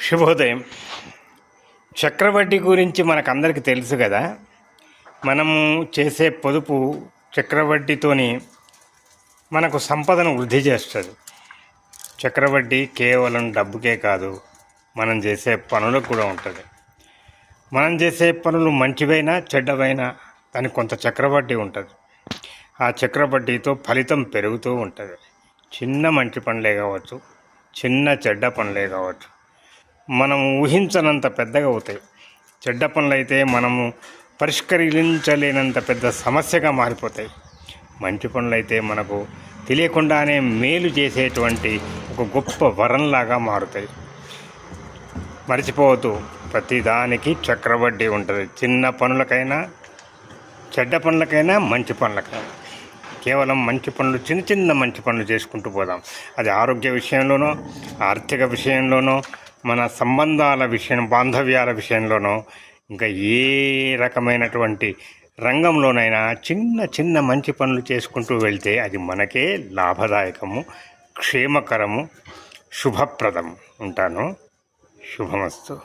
శుభోదయం. చక్రవడ్డీ గురించి మనకందరికీ తెలుసు కదా. మనము చేసే పొదుపు చక్రవడ్డీతోని మనకు సంపదను వృద్ధి చేస్తుంది. చక్రవడ్డీ కేవలం డబ్బుకే కాదు మనం చేసే పనులకు కూడా ఉంటుంది. మనం చేసే పనులు మంచివైనా చెడ్డవైనా దానికి కొంత చక్రవడ్డీ ఉంటుంది. ఆ చక్రవడ్డీతో ఫలితం పెరుగుతూ ఉంటుంది. చిన్న మంచి పనులే కావచ్చు చిన్న చెడ్డ పనులే కావచ్చు. మనం ఊహించనంత పెద్దగా అవుతాయి. చెడ్డ పనులైతే మనము పరిష్కరించలేనంత పెద్ద సమస్యగా మారిపోతాయి. మంచి పనులైతే మనకు తెలియకుండానే మేలు చేసేటువంటి ఒక గొప్ప వరంలాగా మారుతాయి. మర్చిపోవద్దు ప్రతిదానికి చక్రవడ్డీ ఉంటుంది. చిన్న పనులకైనా చెడ్డ పనులకైనా మంచి పనులకైనా. కేవలం మంచి పనులు చిన్న చిన్న మంచి పనులు చేసుకుంటూ పోదాం. అది ఆరోగ్య విషయంలోనో ఆర్థిక విషయంలోనో మన సంబంధాల విషయం బాంధవ్యాల విషయంలోనో ఇంకా ఏ రకమైనటువంటి రంగంలోనైనా చిన్న చిన్న మంచి పనులు చేసుకుంటూ వెళ్తే అది మనకే లాభదాయకము క్షేమకరము శుభప్రదం ఉంటాను. శుభమస్తు.